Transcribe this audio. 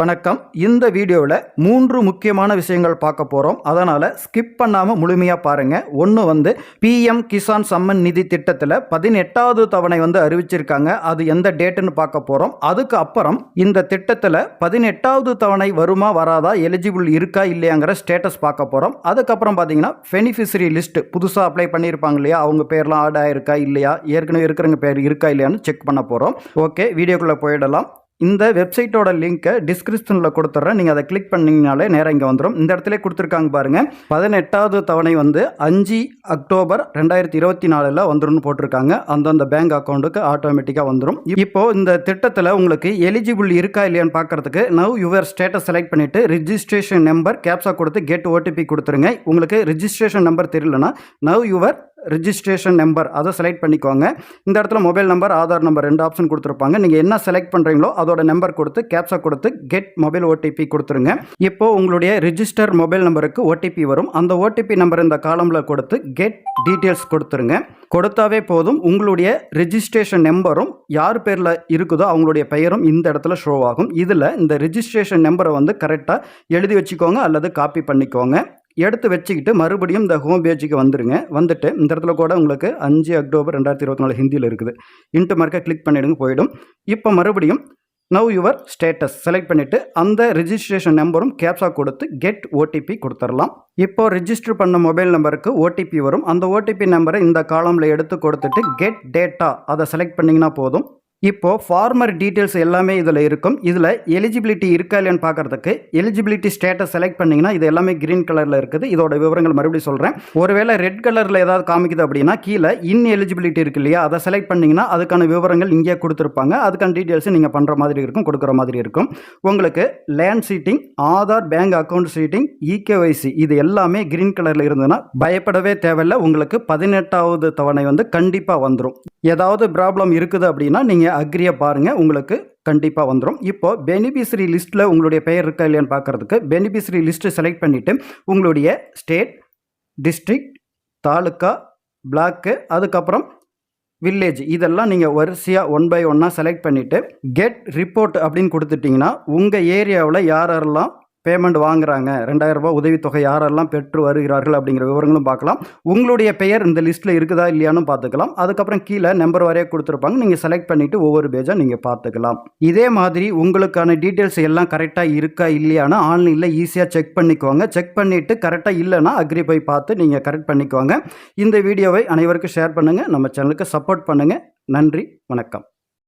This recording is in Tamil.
வணக்கம். இந்த வீடியோவில் மூன்று முக்கியமான விஷயங்கள் பார்க்க போகிறோம் அதனால் ஸ்கிப் பண்ணாமல் முழுமையாக பாருங்கள் ஒன்று வந்து பிஎம் கிசான் சம்மன் நிதி திட்டத்தில் பதினெட்டாவது தவணை வந்து அறிவிச்சிருக்காங்க. அது எந்த டேட்டுன்னு பார்க்க போகிறோம் அதுக்கு அப்புறம் இந்த திட்டத்தில் பதினெட்டாவது தவணை வருமா வராதா? எலிஜிபிள் இருக்கா? இல்லையாங்கிற ஸ்டேட்டஸ் பார்க்க போகிறோம் அதுக்கப்புறம் பார்த்தீங்கன்னா பெனிஃபிஷரி லிஸ்ட் புதுசாக அப்ளை பண்ணியிருப்பாங்க இல்லையா? அவங்க பேர்லாம் ஆட் ஆயிருக்கா? இல்லையா? ஏற்கனவே இருக்கிறவங்க பேர் இருக்கா? இல்லையான்னு செக் பண்ண போகிறோம் ஓகே வீடியோக்குள்ளே போயிடலாம். இந்த வெப்சைட்டோட லிங்க்கை டிஸ்கிரிப்ஷனில் கொடுத்துட்றேன். நீங்கள் அதை கிளிக் பண்ணிங்கனாலே நேராக இங்கே வந்துடும் இந்த இடத்துல கொடுத்துருக்காங்க பாருங்கள் பதினெட்டாவது தவணை வந்து அஞ்சு அக்டோபர் ரெண்டாயிரத்தி இருபத்தி நாலில் வந்துடும் போட்டிருக்காங்க. அந்தந்த பேங்க் அக்கௌண்ட்டுக்கு ஆட்டோமேட்டிக்காக வந்துடும் இப்போது இந்த திட்டத்தில் உங்களுக்கு எலிஜிபிள் இருக்கா இல்லையான்னு பார்க்கறதுக்கு நவ் யுவர் ஸ்டேட்டஸ் செலக்ட் பண்ணிவிட்டு ரிஜிஸ்ட்ரேஷன் நம்பர் கேப்ஸா கொடுத்து கெட் ஓடிபி கொடுத்துருங்க. உங்களுக்கு ரிஜிஸ்ட்ரேஷன் நம்பர் தெரியலனா நவ் யுவர் ரிஜிஸ்ட்ரேஷன் நம்பர் அதை செலக்ட் பண்ணிக்கோங்க. இந்த இடத்துல மொபைல் நம்பர் ஆதார் நம்பர் ரெண்டு ஆப்ஷன் கொடுத்துருப்பாங்க. நீங்கள் என்ன செலக்ட் பண்ணுறீங்களோ அதோட நம்பர் கொடுத்து கேப்சா கொடுத்து கெட் மொபைல் ஓடிபி கொடுத்துருங்க. இப்போ உங்களுடைய ரிஜிஸ்டர் மொபைல் நம்பருக்கு ஓடிபி வரும். அந்த ஓடிபி நம்பர் இந்த காலமில் கொடுத்து கெட் டீட்டெயில்ஸ் கொடுத்துருங்க. கொடுத்தாவே போதும். உங்களுடைய ரிஜிஸ்ட்ரேஷன் நம்பரும் யார் பேரில் இருக்குதோ அவங்களுடைய பெயரும் இந்த இடத்துல ஷோ ஆகும். இதில் இந்த ரிஜிஸ்ட்ரேஷன் நம்பரை வந்து கரெக்டாக எழுதி வச்சுக்கோங்க அல்லது காப்பி பண்ணிக்கோங்க. எடுத்து வச்சுக்கிட்டு மறுபடியும் இந்த ஹோம் பேஜுக்கு வந்துருங்க. வந்துட்டு இந்த இடத்துல கூட உங்களுக்கு அஞ்சு அக்டோபர் ரெண்டாயிரத்தி இருபத்தி நாலு ஹிந்தியில் இருக்குது இன்ட்டு மார்க்கை கிளிக் பண்ணிவிடுங்க போயிடும். இப்போ மறுபடியும் நவ் யுவர் ஸ்டேட்டஸ் செலக்ட் பண்ணிவிட்டு அந்த ரிஜிஸ்ட்ரேஷன் நம்பரும் கேப்ஸா கொடுத்து கெட் ஓடிபி கொடுத்துடலாம் இப்போ ரிஜிஸ்டர் பண்ண மொபைல் நம்பருக்கு ஓடிபி வரும். அந்த ஓடிபி நம்பரை இந்த காலமில் எடுத்து கொடுத்துட்டு கெட் டேட்டா அதை செலக்ட் பண்ணிங்கன்னா போதும். இப்போது ஃபார்மர் டீட்டெயில்ஸ் எல்லாமே இதில் இருக்கும். இதில் எலிஜிபிலிட்டி இருக்கா இல்லையான்னு பார்க்கறதுக்கு எலிஜிபிலிட்டி ஸ்டேட்டஸ் செலக்ட் பண்ணிங்கன்னா இது எல்லாமே க்ரீன் கலரில் இருக்குது. இதோட விவரங்கள் மறுபடியும் சொல்கிறேன் ஒருவேளை ரெட் கலரில் ஏதாவது காமிக்குது அப்படின்னா கீழே இன் எலிஜிபிலிட்டி இருக்கு இல்லையா? அதை செலக்ட் பண்ணிங்கன்னா அதுக்கான விவரங்கள் இங்கே கொடுத்துருப்பாங்க. அதுக்கான டீட்டெயில்ஸ் நீங்கள் பண்ணுற மாதிரி இருக்கும் கொடுக்குற மாதிரி இருக்கும். உங்களுக்கு land seeding Aadhaar bank account seeding eKYC இது எல்லாமே க்ரீன் கலரில் இருந்ததுன்னா பயப்படவே தேவையில்லை. உங்களுக்கு பதினெட்டாவது தவணை வந்து கண்டிப்பாக வந்துடும் ஏதாவது ப்ராப்ளம் இருக்குது அப்படின்னா நீங்கள் அக்ரியை பாருங்கள் உங்களுக்கு கண்டிப்பாக வந்துடும் இப்போ பெனிஃபிஷரி லிஸ்ட்டில் உங்களுடைய பெயர் இருக்கா இல்லையான்னு பார்க்குறதுக்கு பெனிஃபிஷரி லிஸ்ட்டு செலக்ட் பண்ணிவிட்டு உங்களுடைய ஸ்டேட் டிஸ்ட்ரிக்ட் தாலுக்கா பிளாக்கு அதுக்கப்புறம் வில்லேஜ் இதெல்லாம் நீங்கள் வரிசையாக ஒன் பை ஒன்னாக செலக்ட் பண்ணிவிட்டு கெட் ரிப்போர்ட் அப்படின்னு கொடுத்துட்டிங்கன்னா உங்கள் ஏரியாவில் யாரெல்லாம் பேமெண்ட் வாங்குறாங்க. ரெண்டாயிரரூபா உதவித்தொகை யாரெல்லாம் பெற்று வருகிறார்கள் அப்படிங்கிற விவரங்களும் பார்க்கலாம். உங்களுடைய பெயர் இந்த லிஸ்ட்டில் இருக்குதா இல்லையானும் பார்த்துக்கலாம். அதுக்கப்புறம் கீழே நம்பர் வரைய கொடுத்துருப்பாங்க. நீங்கள் செலக்ட் பண்ணிவிட்டு ஒவ்வொரு பேஜாக நீங்கள் பார்த்துக்கலாம். இதே மாதிரி உங்களுக்கான டீட்டெயில்ஸ் எல்லாம் கரெக்டாக இருக்கா இல்லையானா ஆன்லைனில் ஈஸியாக செக் பண்ணிக்கோங்க. செக் பண்ணிவிட்டு கரெக்டாக இல்லைன்னா அக்ரி போய் பார்த்து நீங்கள் கரெக்ட் பண்ணிக்கோங்க. இந்த வீடியோவை அனைவருக்கும் ஷேர் பண்ணுங்கள் நம்ம சேனலுக்கு சப்போர்ட் பண்ணுங்கள் நன்றி வணக்கம்.